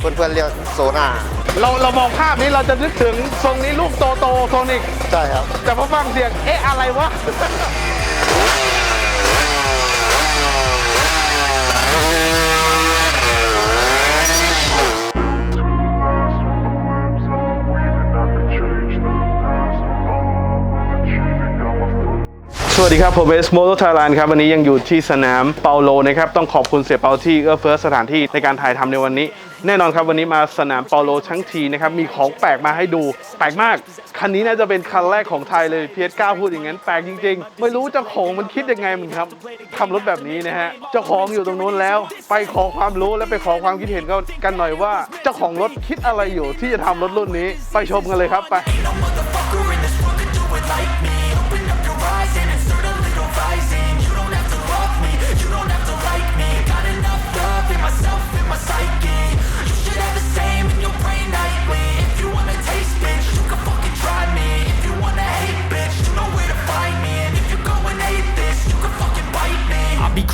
เพื่อนๆเรียกโซน่าเราเรามองภาพนี้เราจะนึกถึงทรงนี้ลูกโตโตโซนิกใช่ครับ แต่พอฟังเสียงเอ๊ะอะไรวะ สวัสดีครับผมเอสโมโตทยแลนครับวันนี้ยังอยู่ที่สนามเปาโลนะครับต้องขอบคุณเสียเปาที่เอื้อเฟื้อสถานที่ในการถ่ายทำในวันนี้ แน่นอนครับวันนี้มาสนามเปาโลทั้งทีนะครับมีของแปลกมาให้ดูแปลกมาก คันนี้น่าจะเป็นคันแรกของไทยเลยเพียรก้าพูดอย่างนั้นแปลกจริง ๆ ไม่รู้เจ้าของมันคิดยังไงมึงครับทำรถแบบนี้นะฮะเจ้าของอยู่ตรงนู้นแล้ว ไปขอความรู้และไปขอความคิดเห็นกันหน่อยว่า เจ้าของรถคิดอะไรอยู่ที่จะทำรถรุ่นนี้ ไปชมกันเลยครับไป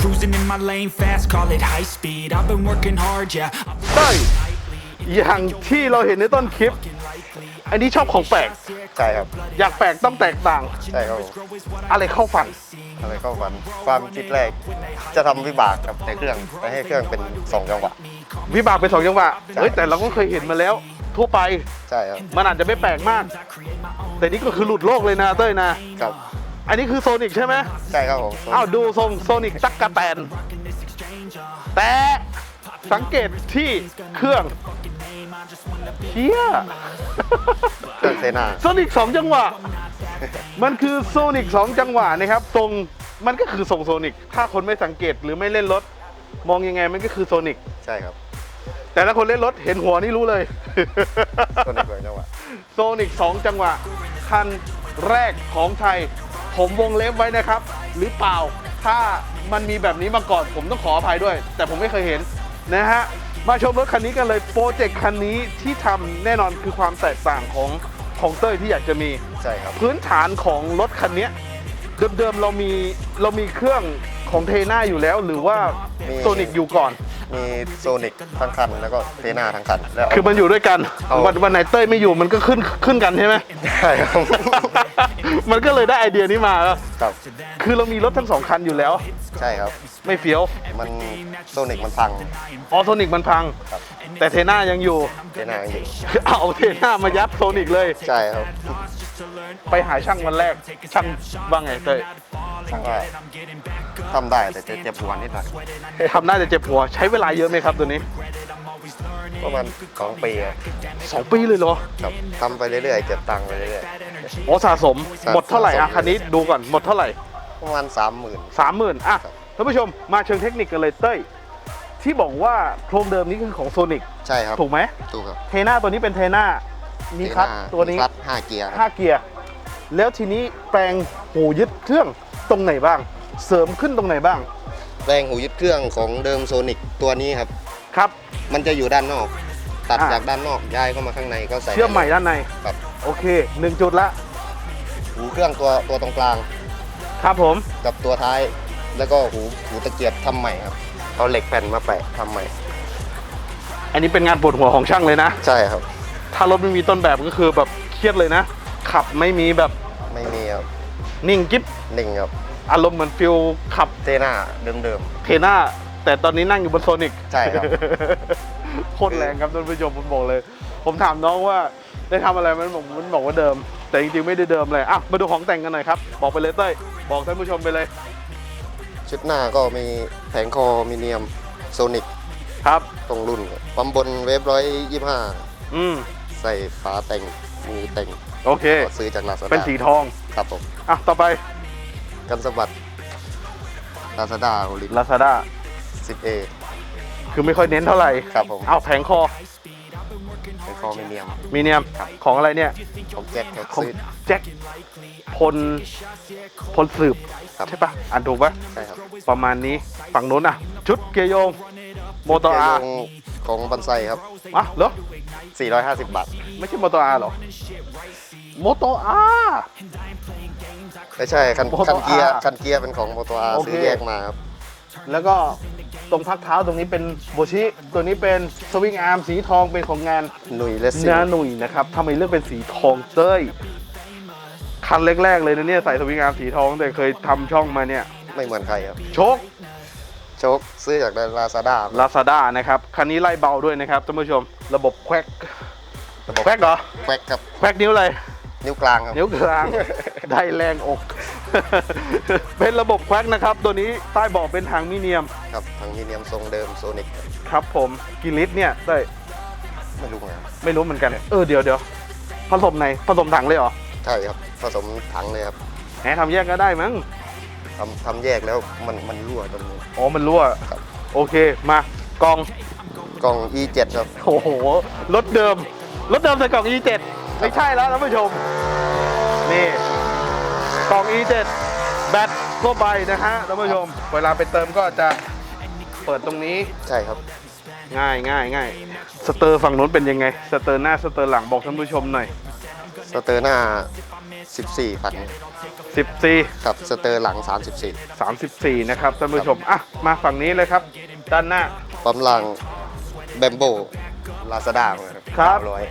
cruising in my lane fast, call it high speed I've been working hard, yeah I've been เต้ยอย่างที่เราเห็นในต้นคลิป อันนี้ชอบของแปลก ใช่ครับ อยากแปลกต้องแตกต่าง ใช่ครับผมอะไรเข้าฝัน อะไรเข้าฝันความคิดแรกจะทำวิบากครับในเครื่องไปให้เครื่องเป็นสองจังหวะ วิบากเป็นสองจังหวะใช่เฮ้ยแต่เราก็เคยเห็นมาแล้ว ทั่วไปใช่ครับมันอาจจะไม่แปลกมาก แต่นี่ก็คือหลุดโลกเลยนะเต้ยนะ ครับอันนี้คือโซนิกใช่ไหมใช่ครับผมอ้าวดูทรงโซนิกตักกะแตน แต่สังเกตที่เครื่องเชี่ยเครื่องเซน่าโซนิกสองจังหวะ มันคือโซนิกสองจังหวะนะครับทรงมันก็คือทรงโซนิกถ้าคนไม่สังเกตหรือไม่เล่นรถ มองยังไงมันก็คือโซนิกใช่ครับ แต่ถ้าคนเล่นรถเห็นหัวนี่รู้เลยตัวนี้เป็นจังหวะโซนิกสองจังหวะคันแรกของไทย ผมวงเล็บไว้นะครับ หรือเปล่าถ้ามันมีแบบนี้มาก่อน ผมต้องขออภัยด้วย แต่ผมไม่เคยเห็นนะฮะมาชมรถคันนี้กันเลยโปรเจกต์คันนี้ที่ทำแน่นอนคือความแตกต่างของ ของเต้ยที่อยากจะมี ใช่ครับ พื้นฐานของรถคันเนี้ยเดิมๆเรามีเรามีเครื่องของเทน่าอยู่แล้ว หรือว่ามี โซนิกอยู่ก่อน มีโซนิกทั้งคันแล้วก็เซน่าทั้งคันแล้ว คือมันอยู่ด้วยกันเอา วันวันไหนเต้ยไม่อยู่มันก็ขึ้นขึ้นกันใช่ไหม ใช่ครับ มันก็เลยได้ไอเดียนี้มา ครับ คือเรามีรถทั้งสองคันอยู่แล้ว ใช่ครับ ไม่เฟี้ยวมันโซนิกมันพัง ออโซนิกมันพัง ครับ แต่เทน่ายังอยู่เซน่ายังอยู่คือเอาเทน่ามายัดโซนิกเลย ใช่ครับไปหาช่างวันแรก ช่างว่าไงเต้ยช่างว่าทำได้แต่จะเจ็บหัวนิดหน่อยทำน่าจะเจ็บหัว ใช้เวลาเยอะไหมครับตัวนี้ประมาณสองปีครับสองปีเลยเหรอครับทำไปเรื่อยๆเก็บตังค์ไปเรื่อย โอ้สะสมสะหมดเท่าไหร่อะสะสมคันนี้ดูก่อนหมดเท่าไหร่ๆ ประมาณสามหมื่น สามหมื่นอะครับ ท่านผู้ชมมาเชิงเทคนิคกันเลยเต้ย ที่บอกว่าโครงเดิมนี้คือของโซนิกใช่ครับถูกไหมถูกครับเทน่าตัวนี้เป็นเทน่ามีคลัตช์เทน่าตัวนี้มีคลัตช์ห้าเกียร์ครับห้าเกียร์ แล้วทีนี้แปลงหูยึดเครื่องตรงไหนบ้าง เสริมขึ้นตรงไหนบ้างแรงหูยึดเครื่องของเดิมโซนิกตัวนี้ครับ ครับ มันจะอยู่ด้านนอก ตัดอ่า จากด้านนอกย้ายเข้ามาข้างในก็ใส่เชื่อมใหม่ด้านใน ครับ โอเคหนึ่งจุดละหูเครื่องตัวตัวตรงกลาง ครับผม กับตัวท้ายแล้วก็หูหูตะเกียบทำใหม่ครับ เอาเหล็กแผ่นมาแปะทำใหม่ อันนี้เป็นงานปวดหัวของช่างเลยนะ ใช่ครับ ถ้ารถไม่มีต้นแบบก็คือแบบเครียดเลยนะ ขับไม่มีแบบไม่มีครับนิ่งกิ๊บนิ่งครับอารมณ์เหมือนฟิลขับเทน่าเดิม เทน่าแต่ตอนนี้นั่งอยู่บนโซนิกใช่ครับ โคตรแรงครับท่านผู้ชมผมบอกเลย ผมถามน้องว่าได้ทำอะไรมันบอกมันบอกว่าเดิม แต่จริงๆไม่ได้เดิมเลยอะมาดูของแต่งกันหน่อยครับ บอกไปเลยเต้ยบอกท่านผู้ชมไปเลยๆชุดหน้าก็มีแผงคอมิเนียมโซนิกครับ ตรงรุ่นครับปั๊มบนเวฟร้อยยี่ห้าอืมใส่ฝาแต่งมีแต่งโอเค ก็ซื้อจากลาซาด้าเป็นสีทองครับผมอะต่อไปกันสะบัดลาซาด้าโอลิ Lazada 10A คือไม่ค่อยเน้นเท่าไหร่ ครับผมเอาแผงคอ เป็นคอมิเนียมมีเนียมของอะไรเนี่ย ของแจ็คครับของซื้อแจ็คพลพลสืบครับใช่ปะอ่านถูกปะใช่ครับ ประมาณนี้ฝั่งนู้นอะ ชุดเกียร์โยง โมโตอาร์เกียร์โยงของบันไซครับอะเหรอ 450 บาท ไม่ใช่โมโตอาร์หรอ โมโตอาร์ไม่ใช่คัน Moto คันเกียร์ R คันเกียร์เป็นของโมโตอาร์โอเคซื้อแยกมาครับ แล้วก็ตรงพักเท้าตรงนี้เป็นโบชิ ตัวนี้เป็นสวิงอาร์มสีทองเป็นของงานหนุ่ยและสิงนาหนุ่ยนะครับทำไมเลือกเป็นสีทองเต้ย คันแรกๆเลยนะเนี่ยใส่สวิงอาร์มสีทองแต่เคยทำช่องมาเนี่ย ไม่เหมือนใครครับ โชคโชคซื้อจากลาซาด้าลาซาด้านะครับ คันนี้ไล่เบาด้วยนะครับท่านผู้ชม ระบบแควกระบบแควกเหรอแควกครับแควกนิ้วอะไรนิ้วกลางครับ นิ้วกลาง ได้แรงอก เป็นระบบแควกนะครับ ตัวนี้ใต้เบาะเป็นทางมิเนียม ครับทางมีเนียมทรงเดิมโซนิกครับผมกี่ลิตรเนี่ยได้ไม่รู้ไงครับไม่รู้เหมือนกัน เออเดี๋ยวเดี๋ยวผสมในผสมถังเลยเหรอใช่ครับผสมถังเลยครับแหมทำแยกก็ได้มั้งทำทำแยกแล้วมันมันรั่วตรงนี้ อ๋อมันรั่วครับ โอเคมากล่องกล่อง E7 ครับโอ้โหรถเดิมรถเดิมใส่กล่อง E7 ไม่ใช่แล้วท่านผู้ชมนี่ก ล่อง E7 แบตทั่วไปนะฮะท่านผู้ชม เวลาไปเติมก็จะเปิดตรงนี้ ใช่ครับง่ายง่ายง่ายสเตอร์ฝั่งนู้นเป็นยังไง สเตอร์หน้าสเตอร์หลังบอกท่านผู้ชมหน่อย สเตอร์หน้า 14พัน14ครับสเตอร์หลัง 34 34 นะครับท่านผู้ชม อะ มาฝั่งนี้เลยครับ ด้านหน้า ปั๊มลังแบมโบ ลาซาด้าครับ ร้อย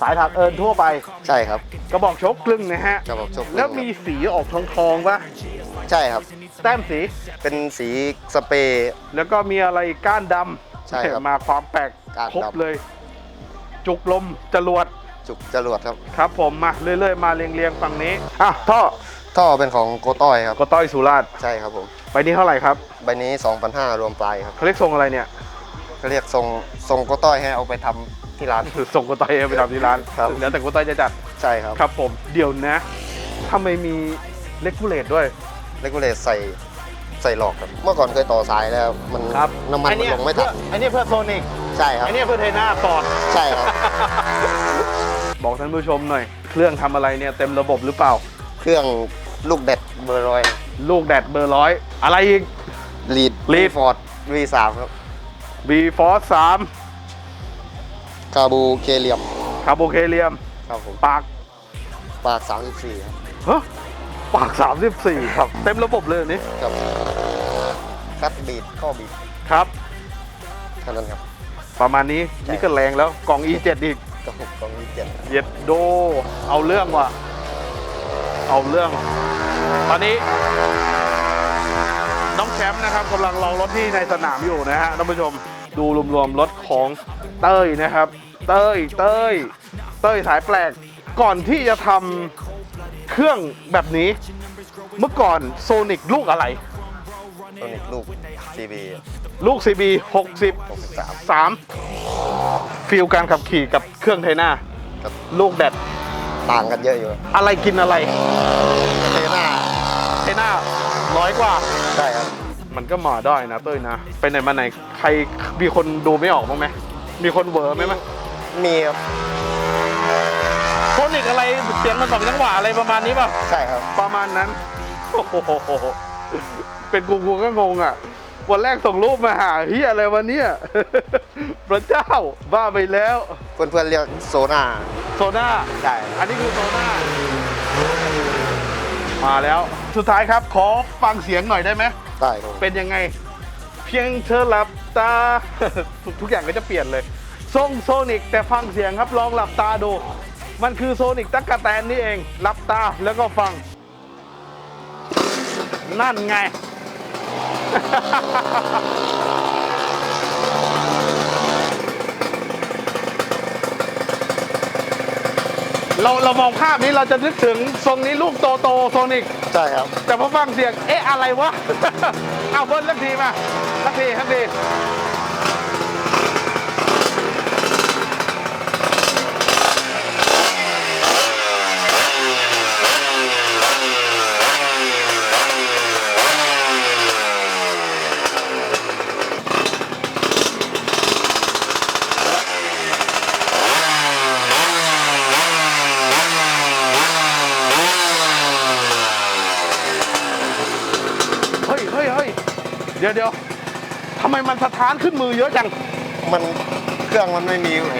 สายถักเอิญทั่วไป ใช่ครับ กระบอกชกครึ่งนะฮะ กระบอกชกแล้วมีสีออกทองทองๆปะใช่ครับ แต้มสี เป็นสีสเปรย์ แล้วก็มีอะไรก้านดำใช่ครับมาความแปลกก้านครบดำเลย จุกลมจรวดจุกจรวดครับ ครับผมมาเรื่อยๆ มาเรียงๆฝั่งนี้อะท่อท่อเป็นของโกต้อยครับ ก็ต้อยสุราษฎร์ใช่ครับผมไปนี้เท่าไหร่ครับใบนี้ 2,500 รวมปลายครับเขาเรียกทรงอะไรเนี่ย เขาเรียกทรงทรงโกต้อยให้เอาไปทำที่ร้าน ส่งก็ต้อยไปทำที่ร้านครับ แล้วแต่ก็ต้อยจะจัดใช่ครับครับผมเดี๋ยวนะทำไมมีเลกูเลตด้วย เลกูเลตใส่ใส่หลอกครับ เมื่อก่อนเคยต่อสายแล้วมันน้ำมันมันลงไม่ทันอันนี้เพื่อโซนิกใช่ครับ อันนี้เพื่อเทน่าฟอร์ดใช่ครับ บอกท่านผู้ชมหน่อย เครื่องทำอะไรเนี่ยเต็มระบบหรือเปล่า เครื่องลูกเด็ดเบอร์รอยลูกแดดเบอร์ร้อยอะไรอีก ลีด Lead ฟอร์ด V3 ครับ B Force คาบูเคเลียม3คาร์โบเคเลียม ครับผมปากปาก34ครับฮะปาก 34 ครับ เต็มระบบเลยอันนี้ครับคัดบีดข้อบีดครับ เท่านั้นครับ ประมาณนี้ใช่ นี่ก็แรงแล้วกล่อง E7 อีกกล่องกล่องนี้เจ็ดเย็ดโด เอาเรื่องว่ะ เอาเรื่อง ตอนนี้ น้องแชมป์นะครับกำลังรอรถที่ในสนามอยู่นะฮะท่านผู้ชม ดูรวมๆรถของเต้ยนะครับ เต้ยเต้ยเต้ยสายแปลกก่อนที่จะทำเครื่องแบบนี้ เมื่อก่อนโซนิกลูกอะไรตัวนี้ลูก CB ลูก CB 63 63ฟิลการขับขี่กับเครื่องไทน่าครับ ลูกแดดต่างกันเยอะอยู่อะไรกินอะไรเทน่าไทน่าร้อยกว่า ใช่ครับ มันก็มาได้นะเต้ยนะไปไหนมาไหนใครมีคนดูไม่ออกบ้างไหมมีคนเวอร์ไหมมั้ยมีครับโซนิกอะไรเสียงมันสองจังหวะอะไรประมาณนี้ป่ะใช่ครับ ประมาณนั้นโอ้โหเป็นกูกูก็งงอะวันแรกส่งรูปมาหาเฮียอะไรวันเนี้ยพระเจ้าบ้าไปแล้วเพื่อนๆเรียกโซน่าโซน่าใช่อันนี้คือโซน่ามาแล้ว สุดท้ายครับขอฟังเสียงหน่อยได้ไหม ได้ครับเป็นยังไง เพียงเธอหลับตาทุกทุกอย่างก็จะเปลี่ยนเลยทรงโซนิกแต่ฟังเสียงครับลองหลับตาดู มันคือโซนิกตั๊กกะแตนนี่เองหลับตาแล้วก็ฟัง นั่นไง เราเรามองภาพนี้เราจะนึกถึงทรงนี้ลูกโตโตโซนิก ใช่ครับ แต่พอฟังเสียง เอ๊ะ อะไรวะ เอาเบิ้ลสักทีมาสักทีสักที เดี๋ยวเดี๋ยวทำไมมันสะท้านขึ้นมือเยอะจังมันเครื่องมันไม่มีโอ้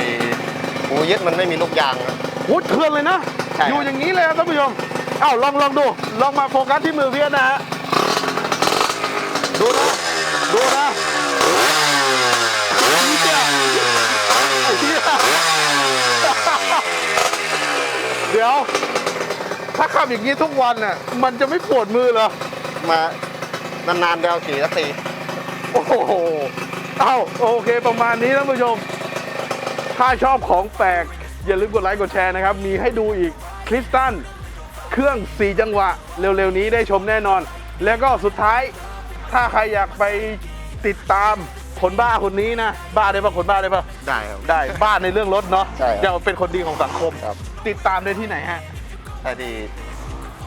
หูยึดมันไม่มีลูกยางหุดเครื่องเลยนะอยู่อย่างนี้เลยครับท่านผู้ชมเอ้าลองลองดู ลองมาโฟกัสที่มือเพียนะฮะดูนะ ดูนะเเดี๋ยว ถ้าขับอย่างนี้ทุกวันน่ะมันจะไม่ปวดมือเหรอ มา นานๆเดียวขี่แล้วตีโอ้โหเอาโอเคประมาณนี้ท่านผู้ชม ถ้าชอบของแปลก อย่าลืมกดไลค์กดแชร์นะครับ มีให้ดูอีกคริสตันเครื่อง 4 จังหวะ เร็วๆนี้ได้ชมแน่นอน แล้วก็สุดท้ายถ้าใครอยากไปติดตามคนบ้าคนนี้นะ บ้าได้ปะคนบ้าได้ปะได้ครับ ได้บ้าในเรื่องรถเนาะใช่ครับเดี๋ยวเป็นคนดีของสังคม ครับติดตามได้ที่ไหนฮะได้ที่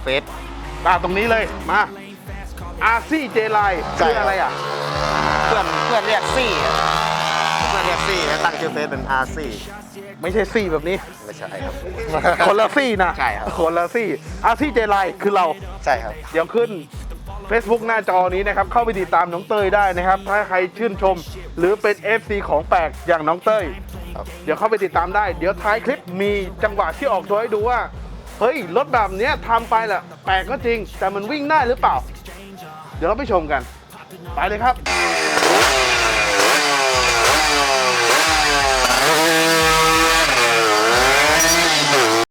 เฟซอ่าตรงนี้เลยมา อาซี่เจไลใช่ คือครับอะไรอะ เพื่อนเพื่อนเรียกซี่ครับเพื่อนเรียกซี่แล้วตั้งชื่อเฟซเป็นอาซี่ไม่ใช่ซี่แบบนี้ ไม่ใช่ครับ คนละซี่นะใช่ครับ คนละซี่อาซี่เจไลคือเรา ใช่ครับ เดี๋ยวขึ้น Facebook หน้าจอนี้นะครับ เข้าไปติดตามน้องเต้ยได้นะครับ ถ้าใครชื่นชม หรือเป็น FC ของแปลกอย่างน้องเต้ยครับ เดี๋ยวเข้าไปติดตามได้ เดี๋ยวท้ายคลิปมีจังหวะที่ออกตัวให้ดูว่า เฮ้ย รถแบบเนี้ยทำไปแหละแปลกก็จริง แต่มันวิ่งได้หรือเปล่าเดี๋ยวเราไปชมกัน ไปเลยครับ